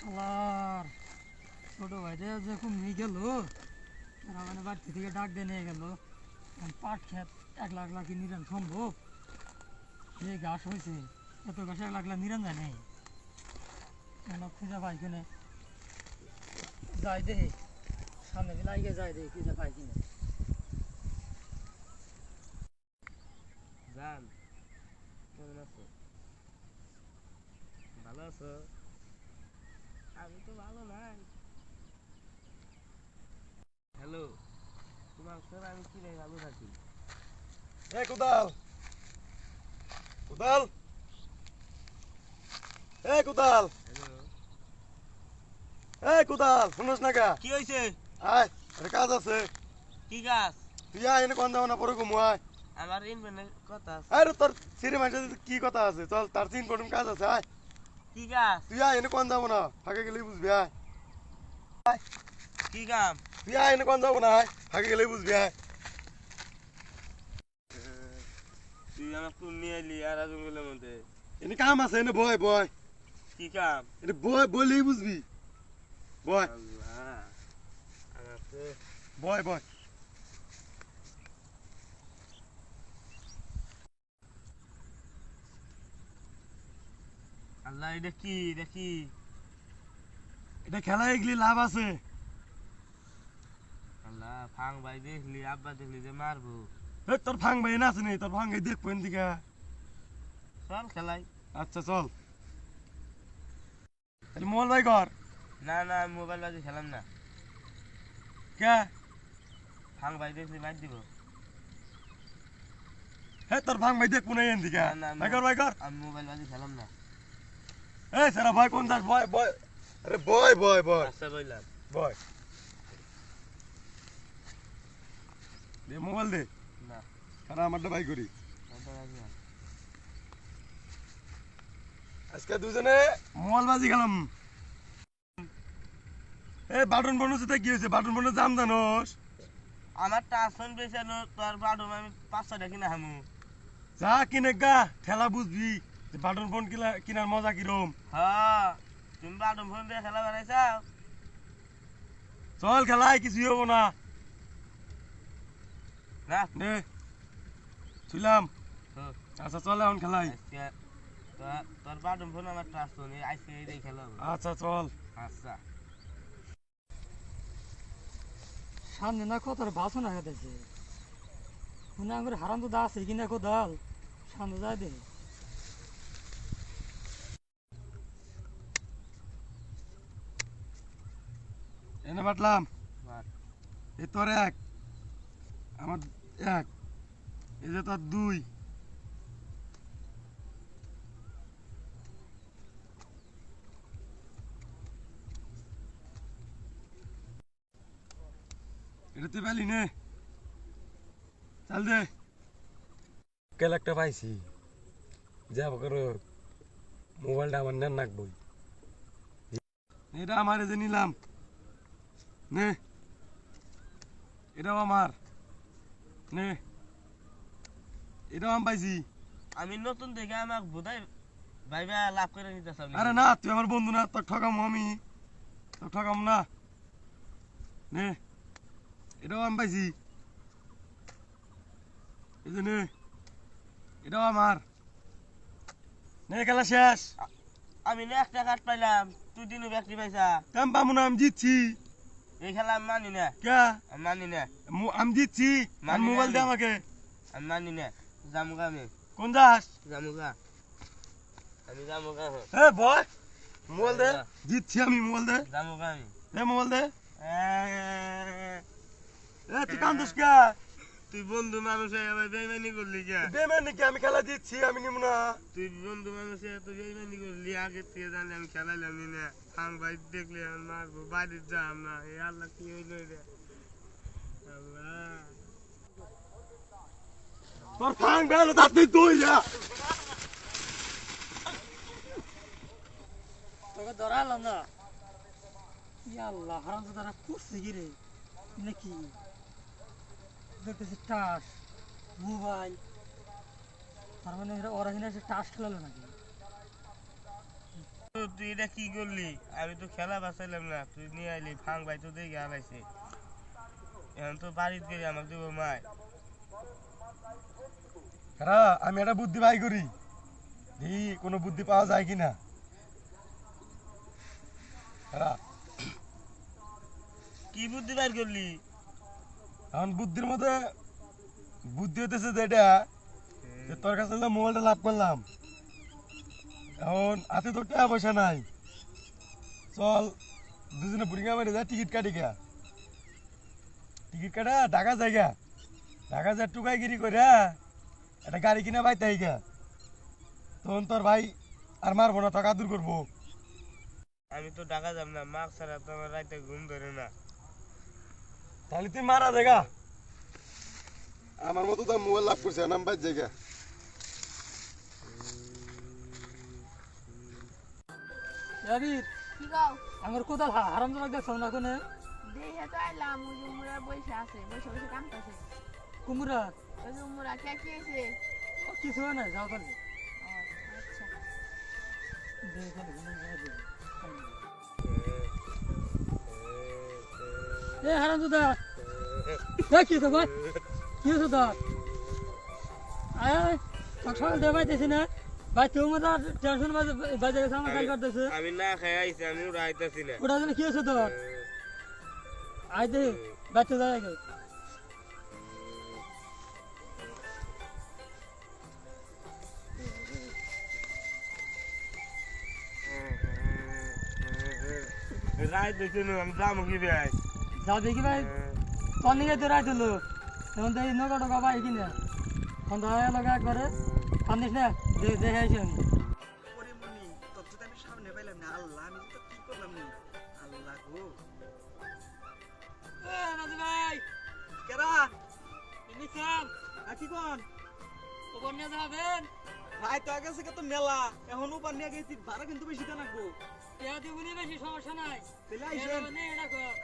শালার ছোট ভাইটা যখন নিয়ে গেল, তারা মানে বাড়ি থেকে ডাক দিয়ে নিয়ে গেল। পাট খেত এক লাখ লাখ নিরান সম্ভব? যে ঘাস হয়েছে। এত ঘাস এক লাখ লাখ নিরান নেই। কেন খুঁজে পাই কিনে? যাই দেখি। সামনে লাগিয়ে যাই দেখি, খুঁজে পাই কিনে। জান, কেমন আছো? ভালো আছো? আমি তো ভালো নাই। হ্যালো তোমার স্যার আমি কি রে ভালো থাকি? এ কোদাল! কোদাল! এ কোদাল! এ কোদাল শুনস না কা? কি হয়েছে আয় আরে কাজ আছে। কি গাছ তুই আয় এনে কোন যাব না পরে ঘুমু আয়। আমার ইনভেন্টের কথা আছে। আরে তোর সিরে মাসে কি কথা আছে? চল তার তিন পটুম কাজ আছে আয়। কি গাছ? তুই আয় এনে কোন যাব না? ফাঁকে গেলেই বুঝবি আয়। কি কাম তুই আয় এনে কোন যাব না ফাঁকে গেলেই বুঝবি আয়। তুই আমার কোন নিয়ে এলি আর জঙ্গলের মধ্যে এনে কাম আছে এনে বয় বয়। কি কাম? এনে বয় বলেই বুঝবি। বয়। বয় বয়। আল্লাহ এটা কি? এটা কি? এটা খেলা এগুলি লাভ আছে? আল্লাহ ফাং ভাই দেখলি আব্বা দেখলি যে মারবো। এ, তোর ফাং ভাই না আছে নি? তোর ফাং এই দেখব দিকে চল খেলাই। আচ্ছা চল। তাহলে মোবাইল ভাই কর। না না আমি মোবাইল বাজি খেলাম না। কে? ফাং ভাই দেখলি মার দিব। হে তোর ফাং ভাই দেখব না এন দিকে না, না, ভাই কর ভাই কর। আমি মোবাইল বাজি খেলাম না। এই সারা ভাই কোন দাস? বয় বয় আরে বয় বয় বয় আচ্ছা বললাম। বয় দে মোবাইল দে। না। সারা আমারটা ভাই করি। আজকে দুজনে মোবাইল বাজি খেলাম। এ বাটন বনুছে কি হয়েছে? বাটন বনু জাম জানোস? আমার টাসন বেচানো তোর বাডুম আমি পাঁচশো টাকা কিনা হামু। যা কিনে গা ঠেলা বুঝবি। বাটন ফোন কিনা কিনার মজা কিরম? হ্যাঁ তুমি বাডুম ফোন দিয়ে খেলা বানাইছাও? চল খেলাই কিছুই হব না। না? নে ছুইলাম আচ্ছা চল এখন খেলাই। তোর- বাডুম ফোন আমার টাসন আজকে এই দিয়ে খেলা আচ্ছা চল। আচ্ছা। সামনে না কত বাসন আগাতেছে শুনে আমার হারান তো দা আছে কিনা কোদাল? সামনে যায় দে। এনে বাটলাম বাট। এই তোর এক আমার এক এই যে তোর দুই। এটা তুই পেলি নে। চাল দে। কেল একটা পাইছি। যাব করো মোবাইলটা আমার নেন নাকবই এটা আমার যে নিলাম। নে। এটাও আমার। নে। এটাও আমি পাইছি। আমি নতুন দেখে আমাকে বোধহয় ভাইবা লাভ করে নিতে চাও আরে না তুই আমার বন্ধু না তোর ঠকাম আমি। তোর ঠকাম না। নে। এটাও আমি পাইছি। এই যে নে। এটাও আমার। নে খেলা শেষ। আমি না একটা কাঠ পাইলাম তুই দিনও ব্যক্তি পাইছা। কাম পাবো না আমি জিতছি। এই খেলা আমি মানি না। কে? আমি মানি না। আমি মোবাইল দে আমি। আমাকে। আমি মানি না। জামুগা আমি। কোন যাস জামুগা আমি জামুগা এ বয় মোবাইল দে। জিতছি আমি মোবাইল দে। জামুগা আমি। দে মোবাইল দে। এ তুই কান্দুস কে? তুই বন্ধু মানুষ হয়ে আবার বেইমানি করলি কে? বেমেন নাকি আমি খেলা জিতছি আমি নিব না। তুই বন্ধু মানুষ হয়ে তুই বেইমানি করলি আগে থেকে জানলে আমি খেলাইলাম নি না। ফাং ভাই দেখলে আমি মারবো বাড়ির যাম না। এই আল্লাহ কি হইল রে? আল্লাহ। তোর ফাং বেলো তার তুই তুই যা। তোকে ধরালাম না। আল্লাহ হারান তো তারা করছে কি রে? নাকি? দেখতেছি টাস মোবাইল। তার মানে এরা ওরা কিনা টাস খেলালো নাকি? তুই এটা কি করলি? আমি তো খেলা বাঁচাইলাম না তুই নিয়ে আইলি ফাং ভাই তো দেখে আলাইছে এখন তো বাড়িতে গেলে আমাকে দেবো মায়। খারা আমি একটা বুদ্ধি বাই করি। দেখি কোনো বুদ্ধি পাওয়া যায় কিনা। খারা কি বুদ্ধি বাইর করলি? এখন বুদ্ধির মধ্যে বুদ্ধি হইতেছে যে এটা, যে তোর কাছে মোবাইলটা লাভ করলাম, এখন হাতে তো টাকা পয়সা নাই। চল, দুজনে বুড়িঙ্গা মারি যা টিকিট কাটি গা টিকিট কাটা, ঢাকা জায়গা ঢাকা যা টুকাইগিরি করে একটা গাড়ি কিনা বাইতে গা তখন তোর ভাই আর মারবো না টাকা দূর করব। আমি তো ডাকা যাব না মাছ ছাড়া তো আমার রাতে ঘুম ধরে না। তাহলে তুই মারা জায়গা আমার মতো তো মোবাইল লাভ করছে নাম বাইর জায়গা আমার কোথাও হারাম জমা দেখছ না কোনে দেখে তো আইলাম ওই যে উমরা বসে আছে বসে বসে কাম কুমুরা? ওই উমরা কে কি হয়েছে ও কিছু না যাও তাহলে। আচ্ছা। দেখে এ হারাম দাদা এ কি ভাই? কি হতো তোর? আয় সকাল দিয়ে পাইতেছি না। ভাই তুমি তো টেনশন বাজে গেছে আমার কাজ করতেছে আমি না খাই আইছি আমি রাইতাছি না। ওটা জন্য কি হচ্ছে তোর? দে বাচ্চা আগে। রাত দেখছি আমি যাব কি ভাই যাও দেখি ভাই। তোর নিয়ে তো রাইতে লো এখন তো এই নগা টগা ভাই কিনে সন্ধ্যা হয়ে লগা একবারে। কান্দিস না দেখে আইছি আমি। ভাই। কেরা তো আগে তো মেলা। এখন উপার নিয়ে গেছি ভাড়া কিন্তু বেশি দিবনি বেশি সমস্যা নাই।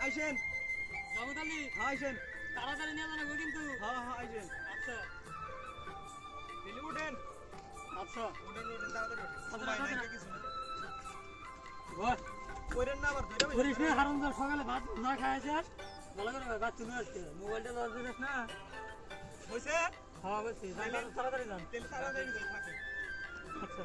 আইসেন। হ্যাঁ আইসেন তাড়াতাড়ি নিয়ে জানাব কিন্তু। হ্যাঁ হ্যাঁ আইসেন আচ্ছা। উঠেন। আচ্ছা। উঠেন উঠেন তাড়াতাড়ি উঠেন। আচ্ছা, সময় নাই। কিছু না ঘর কইরেন না আবার ধরে করিস না হারুন তোর সকালে ভাত না খাইছে। ভালো করে ভাত তুমি আজকে মোবাইলটা দিস না। হইছে? হ্যাঁ তাড়াতাড়ি যান। তাড়াতাড়ি আচ্ছা।